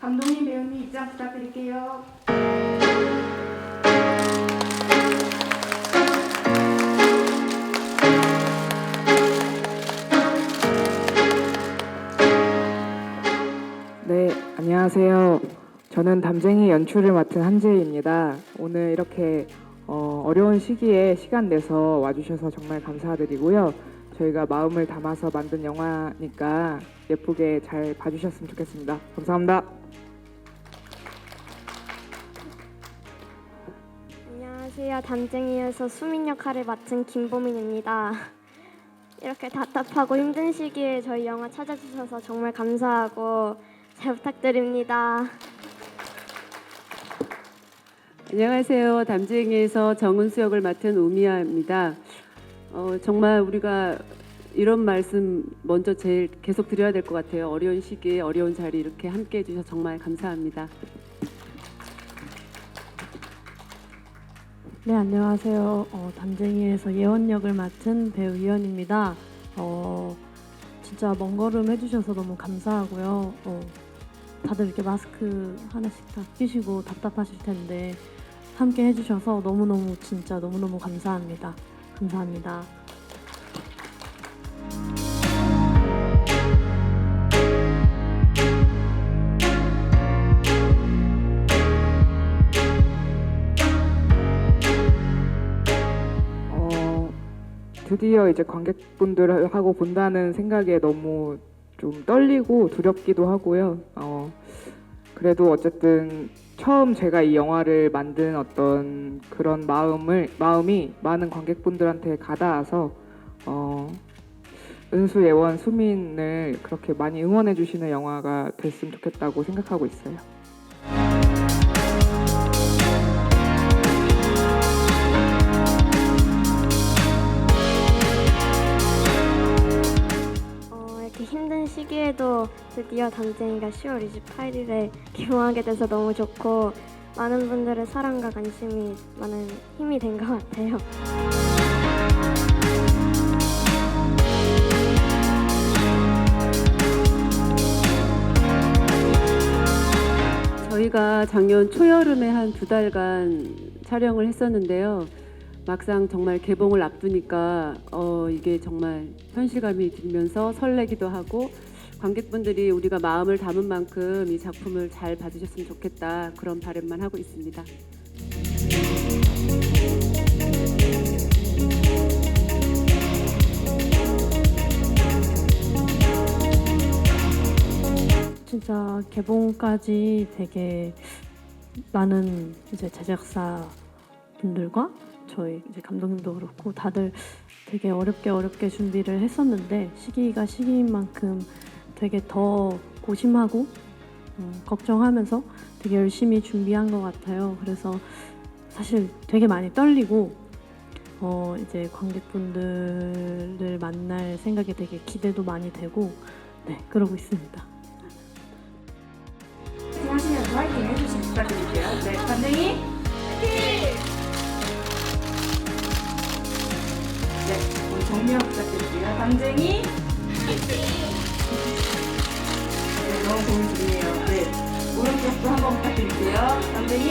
감독님, 배우님 입장 부탁드릴게요. 네, 안녕하세요. 저는 담쟁이 연출을 맡은 한재희입니다. 오늘 이렇게 어, 어려운 시기에 시간 내서 와주셔서 정말 감사드리고요. 저희가 마음을 담아서 만든 영화니까 예쁘게 잘 봐주셨으면 좋겠습니다. 감사합니다. 안녕하세요. 담쟁이에서 수민 역할을 맡은 김보민입니다. 이렇게 답답하고 힘든 시기에 저희 영화 찾아주셔서 정말 감사하고 잘 부탁드립니다. 안녕하세요. 담쟁이에서 정은수 역을 맡은 우미아입니다. 어, 정말 우리가 이런 말씀 먼저 제일 계속 드려야 될 것 같아요. 어려운 시기에 어려운 자리 이렇게 함께 해주셔서 정말 감사합니다. 네, 안녕하세요. 어, 담쟁이에서 예원 역을 맡은 배우 이현입니다. 어, 진짜 먼 걸음 해주셔서 너무 감사하고요. 어, 다들 이렇게 마스크 하나씩 다 끼시고 답답하실 텐데 함께 해주셔서 너무너무 진짜 너무너무 감사합니다. 감사합니다. 드디어 이제 관객분들하고 본다는 생각에 너무 좀 떨리고 두렵기도 하고요. 어, 그래도 어쨌든 처음 제가 이 영화를 만든 어떤 그런 마음을 마음이 많은 관객분들한테 가닿아서 어, 은수 예원 수민을 그렇게 많이 응원해 주시는 영화가 됐으면 좋겠다고 생각하고 있어요. 시기에도 드디어 담쟁이가 10월 28일에 개봉하게 돼서 너무 좋고 많은 분들의 사랑과 관심이 많은 힘이 된 것 같아요. 저희가 작년 초여름에 한 두 달간 촬영을 했었는데요. 막상 정말 개봉을 앞두니까 어, 이게 정말 현실감이 들면서 설레기도 하고 관객분들이 우리가 마음을 담은 만큼 이 작품을 잘 봐주셨으면 좋겠다 그런 바람만 하고 있습니다. 진짜 개봉까지 되게 많은 이제 제작사 분들과 저희 이제 감독님도 그렇고 다들 되게 어렵게 어렵게 준비를 했었는데 시기가 시기인 만큼 되게 더 고심하고 음, 걱정하면서 되게 열심히 준비한 것 같아요. 그래서 사실 되게 많이 떨리고 어 이제 관객분들을 만날 생각에 되게 기대도 많이 되고 네 그러고 있습니다. 하시면서 화이팅 해주시면 부탁드릴게요. 네, 담쟁이 정면 부탁드릴게요. 화이팅! 네, 너무 도움이 좋네요. 네, 오른쪽도 한번 부탁드릴게요. 담쟁이